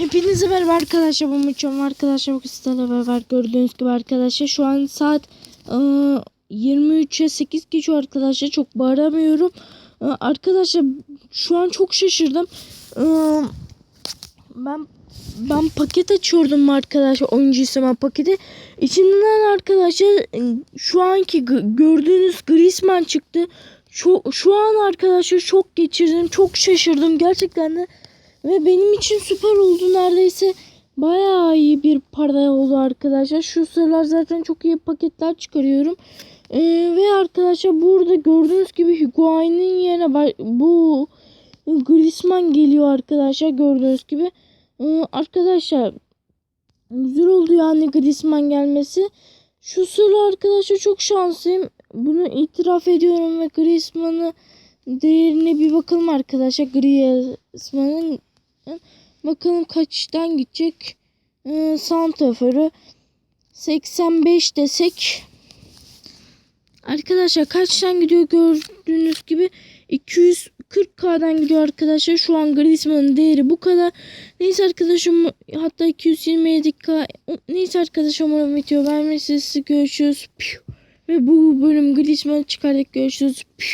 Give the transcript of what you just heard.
Hepinize merhaba arkadaşlar. Bu Muçom arkadaşlar. Bu sizlerle beraber gördüğünüz gibi arkadaşlar. Şu an saat e, 23'e 8 geçiyor arkadaşlar. Çok bağıramıyorum. E, arkadaşlar şu an çok şaşırdım. E, ben ben paket açıyordum arkadaşlar. Oyuncu isteme paketi. İçinden arkadaşlar e, şu anki gördüğünüz Griezmann çıktı. Şu, şu an arkadaşlar çok geçirdim. Çok şaşırdım gerçekten de. Ve benim için süper oldu neredeyse. Bayağı iyi bir para oldu arkadaşlar. Şu sıralar zaten çok iyi paketler çıkarıyorum. Ee, ve arkadaşlar burada gördüğünüz gibi Higuain'in yerine bu Griezmann geliyor arkadaşlar gördüğünüz gibi. Ee, arkadaşlar güzel oldu yani Griezmann gelmesi. Şu sıra arkadaşlar çok şanslıyım. Bunu itiraf ediyorum ve Griezmann'ı değerine bir bakalım arkadaşlar. Griezmann'ın bakalım kaçtan gidecek. Ee, Santrafor'u 85 desek Arkadaşlar kaçtan gidiyor gördüğünüz gibi 240k'dan gidiyor arkadaşlar. Şu an Griezmann'ın değeri bu kadar. Neyse arkadaşım hatta 227k. Neyse arkadaşlar umarım video beğenmişsiniz. Görüşürüz. Ve bu bölüm Griezmann'ı çıkardık. Görüşürüz.